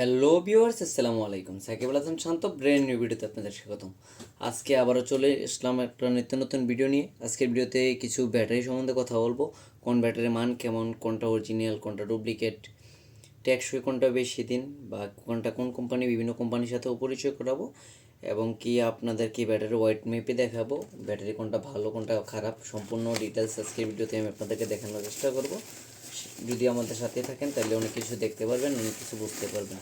Hello viewers আসসালামু আলাইকুম। Shakib Al Hasan Shanto brain new ভিডিওতে আপনাদের স্বাগতম। আজকে আবারও চলে আসলাম একটা নিত্য নতুন ভিডিও নিয়ে। আজকের ভিডিওতে কিছু ব্যাটারি সম্বন্ধে কথা বলব। কোন ব্যাটারির মান কেমন, কোনটা অরিজিনাল কোনটা ডুপ্লিকেট টেকসই, কোনটা বেশি দিন, বা কোনটা কোন কোম্পানি বিভিন্ন কোম্পানির সাথেও পরিচয় করাবো। এবং কি আপনাদের কি ব্যাটারি ওয়াইট মেপে দেখাবো ব্যাটারি কোনটা ভালো, কোনটা খারাপ, সম্পূর্ণ ডিটেলস আজকের ভিডিওতে আমি আপনাদেরকে দেখানোর চেষ্টা করব। যদি আমাদের সাথে থাকেন, তাহলে অনেক কিছু দেখতে পারবেন, অনেক কিছু বুঝতে পারবেন।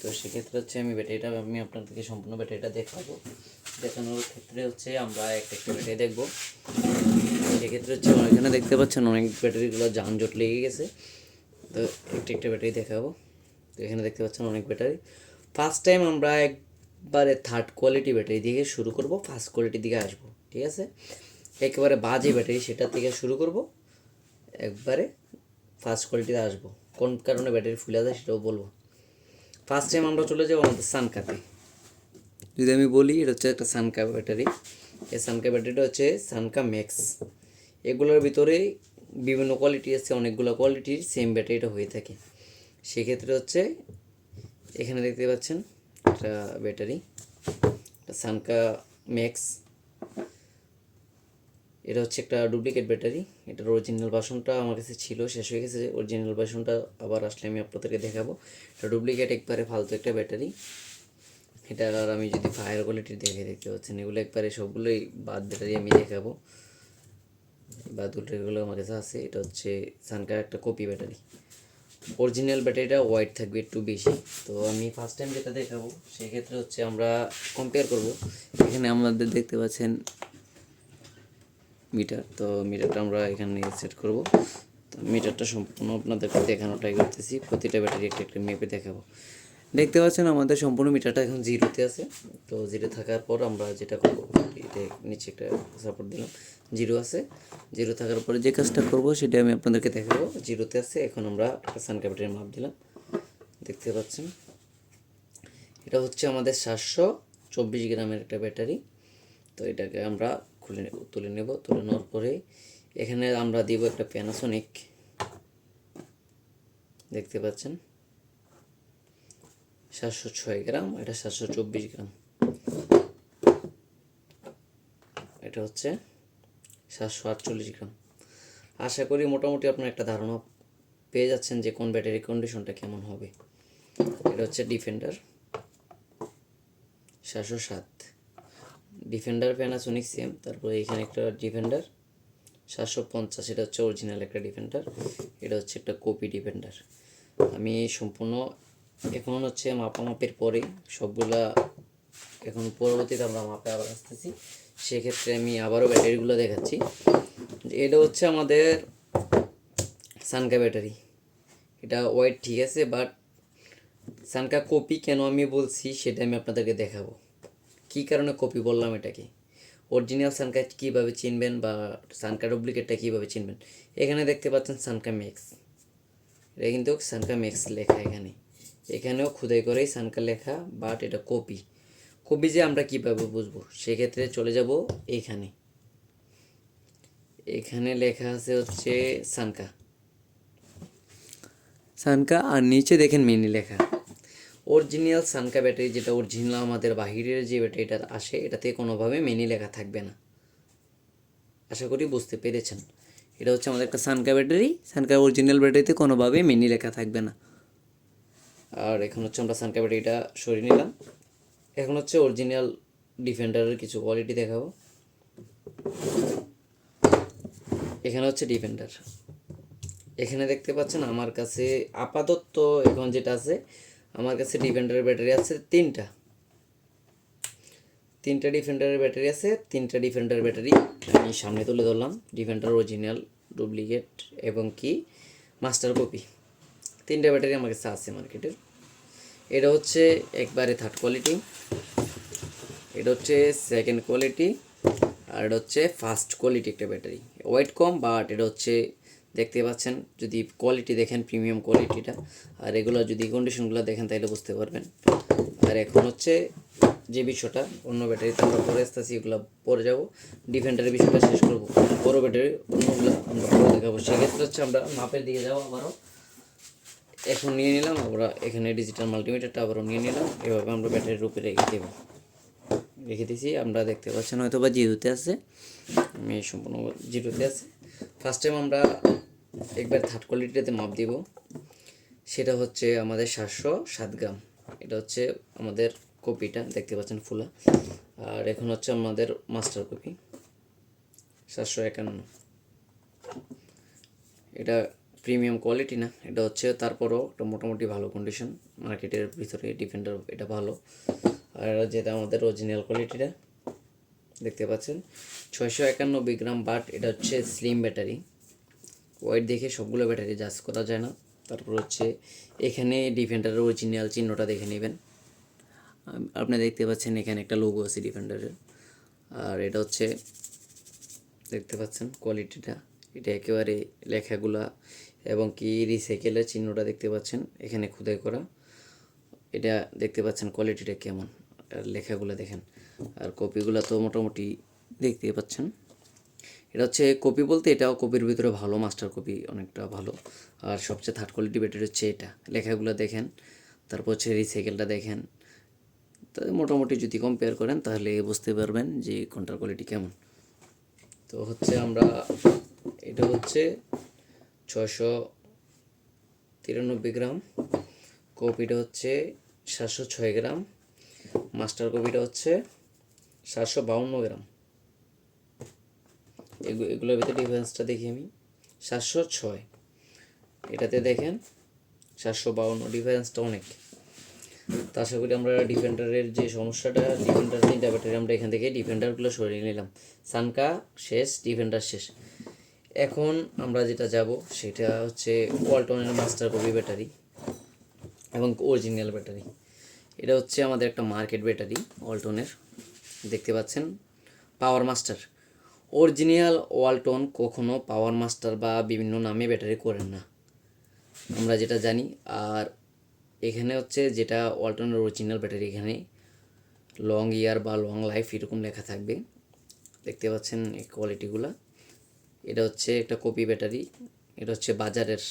তো সেক্ষেত্রে হচ্ছে আমি ব্যাটারিটা, আমি আপনাদেরকে সম্পূর্ণ ব্যাটারিটা দেখাবো। দেখানোর ক্ষেত্রে হচ্ছে আমরা একটা একটা ব্যাটারি দেখব। সেক্ষেত্রে হচ্ছে এখানে দেখতে পাচ্ছেন অনেক ব্যাটারিগুলো যানজট লেগে গেছে। তো একটা একটা ব্যাটারি দেখাবো। তো এখানে দেখতে পাচ্ছেন অনেক ব্যাটারি। ফার্স্ট টাইম আমরা একবারে থার্ড কোয়ালিটি ব্যাটারি দিয়ে শুরু করব, ফার্স্ট কোয়ালিটির দিকে আসব, ঠিক আছে? একেবারে বাজে ব্যাটারি সেটা থেকে শুরু করব। একবারে ফার্স্ট কোয়ালিটিতে আসব। কোন কারণে ব্যাটারি ফুলে যায় সেটাও বলব। ফার্স্ট টাইম আমরা চলে যাব আমাদের সানকাতে যদি আমি বলি, এটা হচ্ছে একটা সানকা ব্যাটারি এই সানকা ব্যাটারিটা হচ্ছে সানকা ম্যাক্স এগুলোর ভিতরে বিভিন্ন কোয়ালিটি আছে, অনেকগুলো কোয়ালিটির সেম ব্যাটারিটা হয়ে থাকে। সেক্ষেত্রে হচ্ছে, এখানে দেখতে পাচ্ছেন, একটা ব্যাটারি সানকা ম্যাক্স এটা হচ্ছে একটা ডুপ্লিকেট ব্যাটারি এটার অরিজিনাল বাসনটা আমার কাছে ছিল, শেষ হয়ে গেছে। অরিজিনাল বাসনটা আবার আসলে আমি আপনাদেরকে দেখাবো। এটা ডুপ্লিকেট একবারে ফালতু একটা ব্যাটারি এটা আর আমি যদি ফায়ার কোয়ালিটির দেখে দেখতে পাচ্ছেন, এগুলো একবারে সবগুলোই বাদ ব্যাটারি আমি দেখাবো। বাদ ব্যাটারিগুলো আমার কাছে আছে। এটা হচ্ছে সানকার একটা কপি ব্যাটারি অরিজিনাল ব্যাটারিটা হোয়াইট থাকবে একটু বেশি। তো আমি ফার্স্ট টাইম যেটা দেখাবো, সেক্ষেত্রে হচ্ছে আমরা কম্পেয়ার করব। এখানে আমাদের দেখতে পাচ্ছেন মিটার তো মিটারটা আমরা এখানে সেট করব। তো মিটারটা সম্পূর্ণ আপনাদেরকে দেখানো ট্রাই করতেছি। প্রতিটা ব্যাটারি একটা একটা মেপে দেখাবো। দেখতে পাচ্ছেন আমাদের সম্পূর্ণ মিটারটা এখন জিরোতে আছে। তো জিরো থাকার পর আমরা যেটা করব, এটা নিচে একটা সাপোর্ট দিলাম। জিরো আছে। জিরো থাকার পরে যে কাজটা করব, সেটা আমি আপনাদেরকে দেখাবো। জিরোতে আছে, এখন আমরা সান ক্যাপিটালের মাপ দিলাম। দেখতে পাচ্ছেন? এটা হচ্ছে আমাদের সাতশো চব্বিশ গ্রামের একটা ব্যাটারি। তো এটাকে আমরা খুলে নেব, তুলে নেব, তুলে নেওয়ার পরে এখানে আমরা দিব একটা প্যানাসোনিক দেখতে পাচ্ছেন? সাতশো ছয় গ্রাম, এটা সাতশো চব্বিশ গ্রাম। এটা হচ্ছে সাতশো আটচল্লিশ গ্রাম। আশা করি মোটামুটি আপনার একটা ধারণা পেয়ে যাচ্ছেন যে কোন ব্যাটারি কন্ডিশনটা কেমন হবে। এটা হচ্ছে ডিফেন্ডার সাতশো সাত। ডিফেন্ডার প্যানাসোনিক সেম তারপরে এখানে একটা ডিফেন্ডার সাতশো পঞ্চাশ, এটা হচ্ছে অরিজিনাল একটা ডিফেন্ডার এটা হচ্ছে একটা কপি ডিফেন্ডার আমি সম্পূর্ণ এখন হচ্ছে মাপামাপের পরে সবগুলা এখন পরবর্তীতে আমরা মাপে আবার আসতেছি। সেক্ষেত্রে আমি আবারও ব্যাটারিগুলো দেখাচ্ছি। এটা হচ্ছে আমাদের সানকা ব্যাটারি এটা ওয়েট ঠিক আছে বাট সানকা কপি কেন আমি বলছি সেটা আমি আপনাদেরকে দেখাবো। কী কারণে কপি বললাম এটাকে? অরিজিনাল সানকা কীভাবে চিনবেন বা সানকা ডুপ্লিকেটটা কীভাবে চিনবেন? এখানে দেখতে পাচ্ছেন সানকা ম্যাক্স এটা কিন্তু সানকা ম্যাক্স লেখা এখানে। এখানেও খুদাই করেই সানকা লেখা বাট এটা কপি। কপি যে আমরা কীভাবে বুঝব? সেক্ষেত্রে চলে যাব এইখানে এখানে লেখা আছে হচ্ছে সানকা সানকা আর নিচে দেখেন মিনি লেখা। অরিজিনাল সানকা ব্যাটারি যেটা অরিজিনাল আমাদের বাহিরের যে ব্যাটারিটা আসে, এটাতে কোনোভাবে মেনি লেখা থাকবে না। আশা করি বুঝতে পেরেছেন। এটা হচ্ছে আমাদের একটা সানকা ব্যাটারি। সানকা অরিজিনাল ব্যাটারিতে কোনোভাবে মেনি লেখা থাকবে না। আর এখন হচ্ছে আমরা সানকা ব্যাটারিটা সরিয়ে নিলাম। এখন হচ্ছে অরিজিনাল ডিফেন্ডারের কিছু কোয়ালিটি দেখাবো। এখানে হচ্ছে ডিফেন্ডার। এখানে দেখতে পাচ্ছেন আমার কাছে আপাতত এখন যেটা আছে আমার কাছে ডিফেন্ডারের ব্যাটারি আছে তিনটা। তিনটা ডিফেন্ডারের ব্যাটারি আছে, তিনটা ডিফেন্ডার ব্যাটারি আমি সামনে তুলে ধরলাম। ডিফেন্ডার অরিজিনাল ডুপ্লিকেট এবং কি? মাস্টার কপি তিনটা ব্যাটারি আমার কাছে আছে মার্কেটের এটা হচ্ছে একবারে থার্ড কোয়ালিটি এটা হচ্ছে সেকেন্ড কোয়ালিটি আর এটা হচ্ছে ফার্স্ট কোয়ালিটি একটা ব্যাটারি ওয়েট কম বাট এটা হচ্ছে দেখতে পাচ্ছেন, যদি কোয়ালিটি দেখেন প্রিমিয়াম কোয়ালিটিটা আর এগুলো যদি কন্ডিশনগুলো দেখেন তাহলে বুঝতে পারবেন। আর এখন হচ্ছে যে বিষয়টা, অন্য ব্যাটারিতে আমরা পরে আসতেছি, এগুলো পরে যাব। ডিফেন্ডারের বিষয়টা শেষ করব। বড় ব্যাটারি অন্যগুলো আমরা পরে দেখাবো। সেক্ষেত্রে হচ্ছে আমরা মাপের দিকে যাব আবারও। এখন নিয়ে নিলাম, আমরা এখানে ডিজিটাল মাল্টিমিটারটা আবারও নিয়ে নিলাম। এভাবে আমরা ব্যাটারির উপরে রেখে দেবো। রেখে দিয়েছি আমরা দেখতে পাচ্ছেন হয়তো বা জিরোতে আছে। আমি সম্পূর্ণ জিরোতে আছে। ফার্স্ট টাইম আমরা একবার থার্ড কোয়ালিটিতে মাপ দিব। সেটা হচ্ছে আমাদের সাতশো সাত গ্রাম। এটা হচ্ছে আমাদের কপিটা, দেখতে পাচ্ছেন ফুলা। আর এখন হচ্ছে আমাদের মাস্টার কপি, সাতশো একান্ন। এটা প্রিমিয়াম কোয়ালিটি না, এটা হচ্ছে তারপরও একটা মোটামুটি ভালো কন্ডিশন মার্কেটের ভিতরে ডিফেন্ডার এটা ভালো। আর যেটা আমাদের অরিজিনাল কোয়ালিটিটা দেখতে পাচ্ছেন। ছয়শো একানব্বই গ্রাম বাট এটা হচ্ছে স্লিম ব্যাটারি ওয়েট দেখে সবগুলো ব্যাটারি জাজ করা যায় না। তারপর হচ্ছে এখানে ডিফেন্ডারের অরিজিনাল চিহ্নটা দেখে নেবেন। আপনি দেখতে পাচ্ছেন এখানে একটা লোগো আছে ডিফেন্ডারের আর এটা হচ্ছে, দেখতে পাচ্ছেন কোয়ালিটিটা এটা একেবারে লেখাগুলা এবং কি রিসাইকেলের চিহ্নটা দেখতে পাচ্ছেন এখানে খোদাই করা। এটা দেখতে পাচ্ছেন কোয়ালিটিটা কেমন, আর লেখাগুলো দেখেন। আর কপিগুলো তো মোটামুটি দেখতে পাচ্ছেন। এটা হচ্ছে কপি বলতে এটাও কপির ভিতরে ভালো মাস্টার কপি অনেকটা ভালো। আর সবচেয়ে থার্ড কোয়ালিটি ব্যাটারি হচ্ছে এটা। লেখাগুলো দেখেন, তারপর হচ্ছে রিসাইকেলটা দেখেন। তো মোটামুটি যদি কম্পেয়ার করেন তাহলে বুঝতে পারবেন যে কোনটার কোয়ালিটি কেমন। তো হচ্ছে আমরা, এটা হচ্ছে ছশো তিরানব্বই গ্রাম। কপিটা হচ্ছে সাতশো ছয় গ্রাম। মাস্টার কপিটা হচ্ছে সাতশো বাউন্ন গ্রাম। এগুলোর ভিতরে ডিফারেন্সটা দেখি আমি। সাতশো ছয়। এটাতে দেখেন, সাতশো বাউন্ন। ডিফারেন্সটা অনেক। তা আশা করি আমরা ডিফেন্ডারের যে সমস্যাটা ডিফেন্ডার তিনটা ব্যাটারি আমরা এখান থেকে ডিফেন্ডারগুলো সরিয়ে নিলাম। সানকা শেষ ডিফেন্ডার শেষ। এখন আমরা যেটা যাব, সেটা হচ্ছে ওয়ালটনের মাস্টার কপি ব্যাটারি এবং অরিজিনাল ব্যাটারি এটা হচ্ছে আমাদের একটা মার্কেট ব্যাটারি ওয়ালটনের। দেখতে পাচ্ছেন? পাওয়ার মাস্টার অরিজিনাল ওয়ালটন কখনো পাওয়ার মাস্টার বা বিভিন্ন নামে ব্যাটারি করেন না। আমরা যেটা জানি, আর এখানে হচ্ছে যেটা ওয়ালটনের অরিজিনাল ব্যাটারি, এখানে লং ইয়ার বা লং লাইফ এরকম লেখা থাকবে। দেখতে পাচ্ছেন এই কোয়ালিটিগুলো এটা হচ্ছে একটা কপি ব্যাটারি, এটা হচ্ছে বাজারের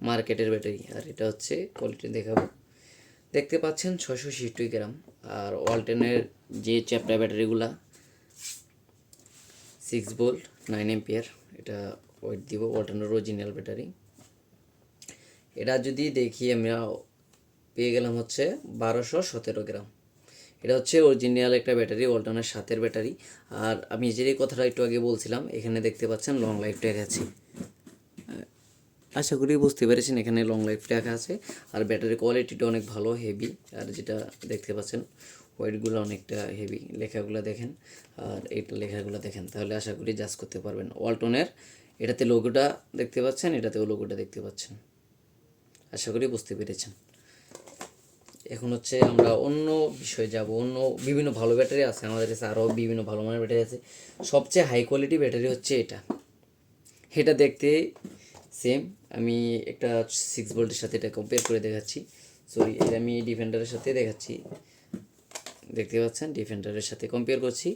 মার্কেটের ব্যাটারি, আর এটা হচ্ছে কোয়ালিটি দেখাবো। দেখতে পাচ্ছেন ছশো ছিষট্টি গ্রাম, আর ওয়ালটনের যে চ্যাপ্টার ব্যাটারিগুলা সিক্স ভোল্ট নাইন এম্পিয়ার এটা ওয়েট দিব ওয়ালটনের অরিজিনাল ব্যাটারি এটা যদি দেখি আমরা পেয়ে গেলাম হচ্ছে বারোশো সতেরো গ্রাম। এটা হচ্ছে অরিজিনাল একটা ব্যাটারি ওয়ালটনের সাতের ব্যাটারি আর আমি যে কথাটা একটু আগে বলছিলাম, এখানে দেখতে পাচ্ছেন লং লাইফ ট্যাগ আছে। আশা করি বুঝতে পেরেছেন, এখানে লং লাইফ ট্যাগ আছে। আর ব্যাটারি কোয়ালিটিটা অনেক ভালো হেভি আর যেটা দেখতে পাচ্ছেন ওয়েটগুলো অনেকটা হেভি লেখাগুলো দেখেন, আর এইটা লেখাগুলো দেখেন, তাহলে আশা করি জাজ করতে পারবেন। ওয়ালটনের এটাতে লোগোটা দেখতে পাচ্ছেন, এটাতেও লোগোটা দেখতে পাচ্ছেন। আশা করি বুঝতে পেরেছেন। এখন হচ্ছে আমরা অন্য বিষয়ে যাব, অন্য বিভিন্ন ভালো ব্যাটারি আছে, আমাদের কাছে আরও বিভিন্ন ভালো মানের ব্যাটারি আছে। সবচেয়ে হাই কোয়ালিটি ব্যাটারি হচ্ছে এটা। এটা দেখতে সেম আমি একটা সিক্স ভোল্টের সাথে এটা কম্পেয়ার করে দেখাচ্ছি। সরি এটা আমি ডিফেন্ডারের সাথে দেখাচ্ছি। দেখতে পাচ্ছেন ডিফেন্ডারের সাথে কম্পেয়ার করছি।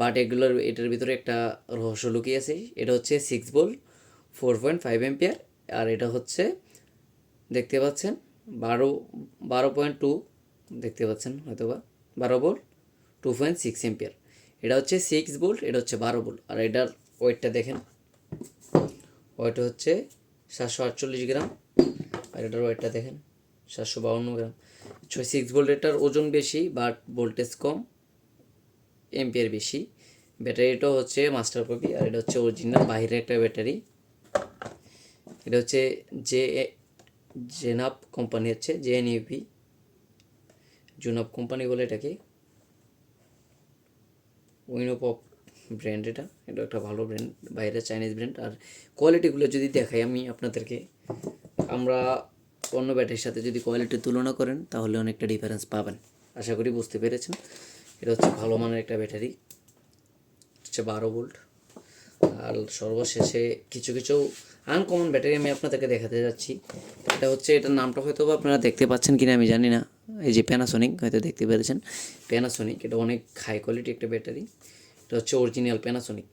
বাট এগুলোর, এটার ভিতরে একটা রহস্য লুকিয়ে আছে। এটা হচ্ছে six volt four point five ampere আর এটা হচ্ছে, দেখতে পাচ্ছেন, বারো বারো পয়েন্ট টু দেখতে পাচ্ছেন হয়তো বা বারো volt two point six ampere এটা হচ্ছে সিক্স ভোল্ট এটা হচ্ছে বারো বোল আর এটার ওয়েটটা দেখেন ওয়েট হচ্ছে সাতশো আটচল্লিশ গ্রাম। আর এটার ওয়েটটা দেখেন, সাতশো বাউন্ন গ্রাম। ছয় সিক্স ভোল্টেরটার ওজন বেশি, বাট ভোল্টেজ কম এম্পিয়ার বেশি। ব্যাটারিটাও হচ্ছে মাস্টার কপি আর এটা হচ্ছে অরিজিনাল বাইরের একটা ব্যাটারি এটা হচ্ছে জে জেনাপ কোম্পানি হচ্ছে জেএনইউপি জুনাপ কোম্পানি বলে এটাকে। উইনোপপ ব্র্যান্ড এটা। এটা একটা ভালো ব্র্যান্ড বাইরে চাইনিজ ব্র্যান্ড আর কোয়ালিটিগুলো যদি দেখাই আমি আপনাদেরকে, আমরা অন্য ব্যাটারির সাথে যদি কোয়ালিটি তুলনা করেন, তাহলে অনেকটা ডিফারেন্স পাবেন। আশা করি বুঝতে পেরেছেন। এটা হচ্ছে ভালো মানের একটা ব্যাটারি। হচ্ছে বারো ভোল্ট। আর সর্বশেষে কিছু কিছু আনকমন ব্যাটারি আমি আপনাদেরকে দেখাতে যাচ্ছি। এটা হচ্ছে, এটার নামটা হয়তো আপনারা দেখতে পাচ্ছেন কিনা আমি জানি না। এই যে প্যানাসোনিক হয়তো দেখতে পেরেছেন। প্যানাসোনিক এটা অনেক হাই কোয়ালিটি একটা ব্যাটারি। এটা হচ্ছে অরিজিনাল প্যানাসোনিক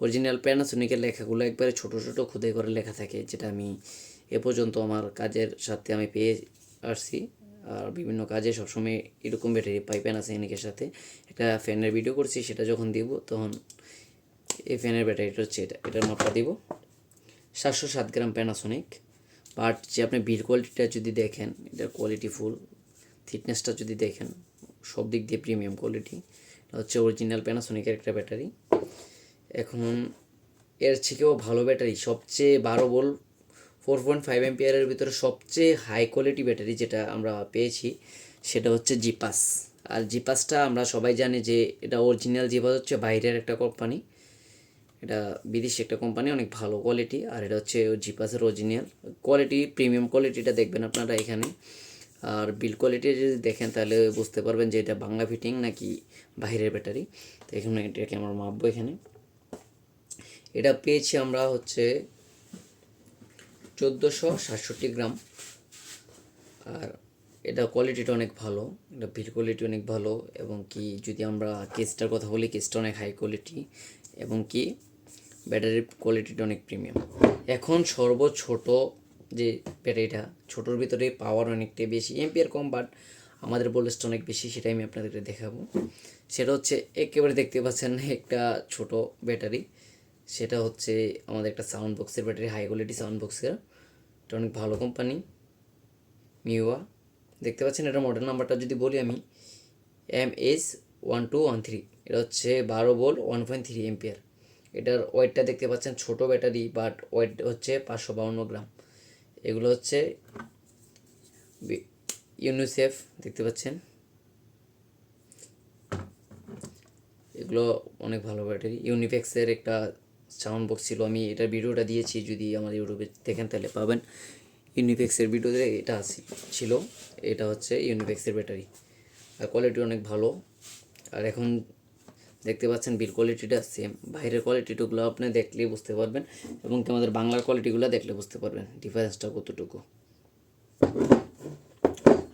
অরিজিনাল প্যানাসোনিকের লেখাগুলো একবারে ছোটো ছোটো, খুদে করে লেখা থাকে, যেটা আমি এ পর্যন্ত আমার কাজের সাথে আমি পেয়ে আসছি। আর বিভিন্ন কাজে সবসময় এরকম ব্যাটারি আছে এনিকের সাথে। একটা ফ্যানের ভিডিও করছি, সেটা যখন দিব, তখন এই ফ্যানের ব্যাটারিটা হচ্ছে এটা। এটার মাপটা দিব। সাতশো সাত গ্রাম প্যানাসোনিক বাট যে আপনি বিল কোয়ালিটিটা যদি দেখেন, এটার কোয়ালিটি ফুল থিকনেসটা যদি দেখেন, সব দিক দিয়ে প্রিমিয়াম কোয়ালিটি এটা হচ্ছে অরিজিনাল প্যানাসোনিকের একটা ব্যাটারি এখন এর থেকেও ভালো ব্যাটারি সবচেয়ে বারো বল ফোর পয়েন্ট ফাইভ এমপিয়ারের ভিতরে সবচেয়ে হাই কোয়ালিটি ব্যাটারি যেটা আমরা পেয়েছি, সেটা হচ্ছে জিপাস আর জিপাসটা আমরা সবাই জানি যে এটা অরিজিনাল জিপাস হচ্ছে, বাইরের একটা কোম্পানি এটা বিদেশি একটা কোম্পানি অনেক ভালো কোয়ালিটি আর এটা হচ্ছে জিপাসের অরিজিনাল কোয়ালিটি প্রিমিয়াম কোয়ালিটিটা দেখবেন আপনারা এখানে। আর বিল কোয়ালিটি যদি দেখেন, তাহলে বুঝতে পারবেন যে এটা বাংলা ফিটিং নাকি বাইরের ব্যাটারি তো এখানে এটাকে আমরা মাপবো এখানে। এটা পেয়েছি আমরা হচ্ছে চোদ্দোশো সাতষট্টি গ্রাম। আর এটা কোয়ালিটিটা অনেক ভালো, এটা বিল কোয়ালিটি অনেক ভালো, এবং কি যদি আমরা কেসটার কথা বলি কেসটা অনেক হাই কোয়ালিটি এবং কি ব্যাটারির কোয়ালিটিটা অনেক প্রিমিয়াম এখন সর্ব ছোট যে ব্যাটারিটা ছোটোর ভিতরে পাওয়ার অনেকটাই বেশি এমপিআর কম বাট আমাদের ভোল্টেজটা অনেক বেশি, সেটাই আমি আপনাদেরকে দেখাবো। সেটা হচ্ছে একেবারে দেখতে পাচ্ছেন একটা ছোট ব্যাটারি সেটা হচ্ছে আমাদের একটা সাউন্ড বক্সের ব্যাটারি হাই কোয়ালিটি সাউন্ড বক্সের এটা অনেক ভালো কোম্পানি মিউয়া। দেখতে পাচ্ছেন এটা মডেল নাম্বারটা যদি বলি আমি M S one two one three এটা হচ্ছে বারো বোল ওয়ান পয়েন্ট থ্রি এমপিয়ার এটার ওয়েটটা দেখতে পাচ্ছেন ছোট ব্যাটারি বাট ওয়েট হচ্ছে পাঁচশো বাউন্ন গ্রাম এগুলো হচ্ছে ইউনিসেফ দেখতে পাচ্ছেন। এগুলো অনেক ভালো ব্যাটারি ইউনিফেক্সের একটা সাউন্ড বক্স ছিল। আমি এটার ভিডিওটা দিয়েছি, যদি আমার ইউটিউবে দেখেন তাহলে পাবেন। ইউনিফেক্সের ভিডিওতে এটা ছিল। এটা হচ্ছে ইউনিফেক্সের ব্যাটারি আর কোয়ালিটি অনেক ভালো। আর এখন দেখতে পাচ্ছেন বিল কোয়ালিটিটা সেম বাইরের কোয়ালিটিগুলো আপনি দেখলেই বুঝতে পারবেন এবং আমাদের বাংলার কোয়ালিটিগুলো দেখলে বুঝতে পারবেন ডিফারেন্সটা কতটুকু।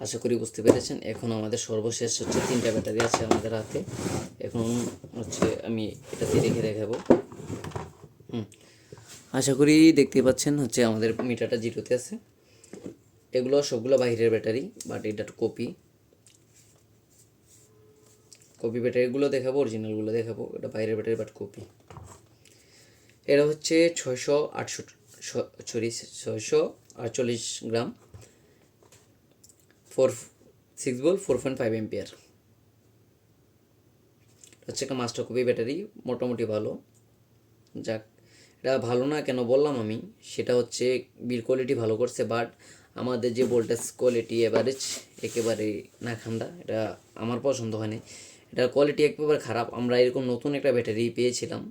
আশা করি বুঝতে পেরেছেন। এখন আমাদের সর্বশেষ হচ্ছে তিনটা ব্যাটারি আছে আমাদের হাতে। এখন হচ্ছে আমি এটাতে রেখে দেখাবো। আশা করি দেখতে পাচ্ছেন হচ্ছে আমাদের মিটারটা জিরোতে আছে। এগুলো সবগুলো বাইরের ব্যাটারি বাট এটা কপি কপি ব্যাটারিগুলো দেখাবো অরিজিনালগুলো দেখাবো, এটা বাইরের ব্যাটারি বাট কপি এটা হচ্ছে ছয়শো আটশো সরি ছয়শো আটচল্লিশ গ্রাম। ফোর সিক্স বল ফোর পয়েন্ট ফাইভ এমপিয়ার হচ্ছে একটা মাস্টার কপি ব্যাটারি, মোটামুটি ভালো। যাক এটা ভালো না কেন বললাম আমি, সেটা হচ্ছে বিল কোয়ালিটি ভালো করছে বাট আমাদের যে ভোল্টেজ কোয়ালিটি অ্যাভারেজ একেবারে না খান্দা এটা আমার পছন্দ হয়নি। এটার কোয়ালিটি একেবারে খারাপ। আমরা এরকম নতুন একটা ব্যাটারি পেয়েছিলাম।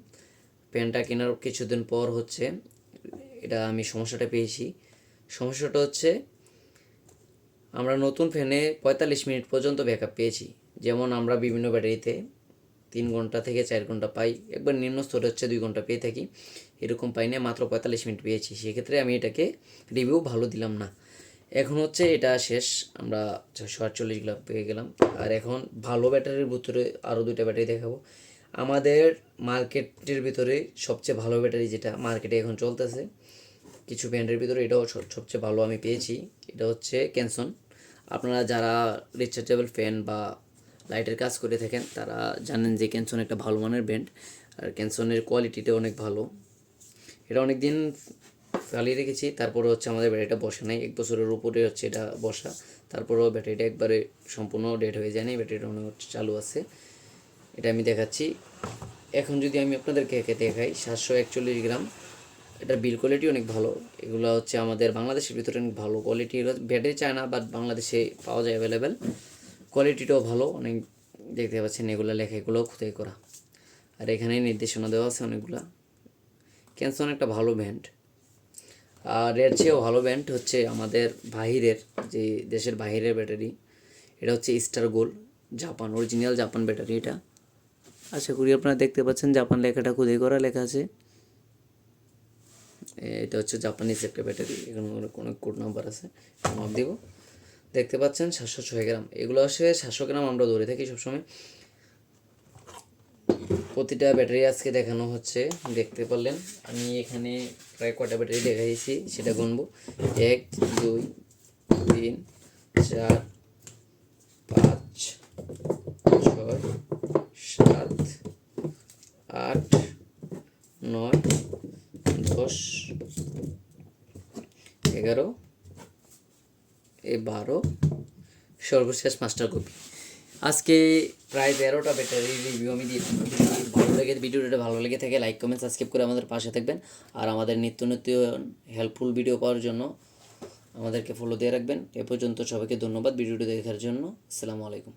প্যান্টটা কেনার কিছুদিন পর হচ্ছে, এটা আমি সমস্যাটা পেয়েছি। সমস্যাটা হচ্ছে, আমরা নতুন ফ্যানে পঁয়তাল্লিশ মিনিট পর্যন্ত ব্যাকআপ পেয়েছি। যেমন আমরা বিভিন্ন ব্যাটারিতে তিন ঘণ্টা থেকে চার ঘণ্টা পাই। একবার নিম্ন স্তরে হচ্ছে দুই ঘণ্টা পেয়ে থাকি। এরকম পাই না, মাত্র পঁয়তাল্লিশ মিনিট পেয়েছি। সেক্ষেত্রে আমি এটাকে রিভিউ ভালো দিলাম না। এখন হচ্ছে এটা শেষ। আমরা ছশো গ্লাভ পেয়ে গেলাম। আর এখন ভালো ব্যাটারির ভিতরে আরও দুইটা ব্যাটারি দেখাবো। আমাদের মার্কেটের ভিতরে সবচেয়ে ভালো ব্যাটারি যেটা মার্কেটে এখন চলতেছে, কিছু ব্র্যান্ডের ভিতরে এটাও সবচেয়ে ভালো আমি পেয়েছি। এটা হচ্ছে ক্যানসন আপনারা যারা রিচার্জেবল ফ্যান বা লাইটের কাজ করে থাকেন, তারা জানেন যে ক্যানসন একটা ভালো মানের ব্র্যান্ড আর ক্যানসনের কোয়ালিটিটা অনেক ভালো। এটা অনেক দিন চালিয়ে রেখেছি, তারপরে হচ্ছে আমাদের ব্যাটারিটা বসে নাই। এক বছরের উপরে হচ্ছে এটা বসা, তারপরেও ব্যাটারিটা একবারে সম্পূর্ণ ডেড হয়ে যায়নি ব্যাটারিটা অনেক হচ্ছে চালু আছে। এটা আমি দেখাচ্ছি। এখন যদি আমি আপনাদেরকে একে দেখাই, সাতশো একচল্লিশ গ্রাম, এটার বিল কোয়ালিটি অনেক ভালো। এগুলো হচ্ছে আমাদের বাংলাদেশের ভিতরে অনেক ভালো কোয়ালিটি ব্যাটারি চায় না বাট বাংলাদেশে পাওয়া যায় অ্যাভেলেবেল কোয়ালিটিটাও ভালো। অনেক দেখতে পাচ্ছেন এগুলো লেখা, এগুলোও খুদাই করা। আর এখানে নির্দেশনা দেওয়া আছে অনেকগুলা। ক্যানসন একটা ভালো ব্যান্ড আর এর চেয়েও ভালো ব্যান্ড হচ্ছে আমাদের বাহিরের যে দেশের বাহিরের ব্যাটারি এটা হচ্ছে star gold Japan original Japan battery এটা। আশা করি আপনারা দেখতে পাচ্ছেন জাপান লেখাটা খুদাই করা লেখা আছে। এটা হচ্ছে জাপানিজ একটা ব্যাটারি এখানে অনেক কোড নাম্বার আছে। মাপ দিব। দেখতে পাচ্ছেন সাতশো ছয় গ্রাম এগুলো আসে সাতশো গ্রাম আমরা ধরে থাকি সবসময়। প্রতিটা ব্যাটারি আজকে দেখানো হচ্ছে, দেখতে পারলেন। আমি এখানে প্রায় কটা ব্যাটারি দেখাইছি, সেটা গুনবো। এক, দুই, তিন, চার, পাঁচ, ছয়, সাত, আট, নয়, দশ, এগারো এ বারো, সর্বশেষ মাস্টার কপি। আজকে প্রায় তেরোটা ব্যাটারি রিভিউ আমি দিয়েছি ভালো লেগে, ভিডিওটা ভালো লেগে থাকে লাইক কমেন্ট সাবস্ক্রাইব করে আমাদের পাশে থাকবেন। আর আমাদের নিত্য নিত্য হেল্পফুল ভিডিও পাওয়ার জন্য আমাদেরকে ফলো দিয়ে রাখবেন। এ পর্যন্ত সবাইকে ধন্যবাদ ভিডিওটি দেখার জন্য। আসসালামু আলাইকুম।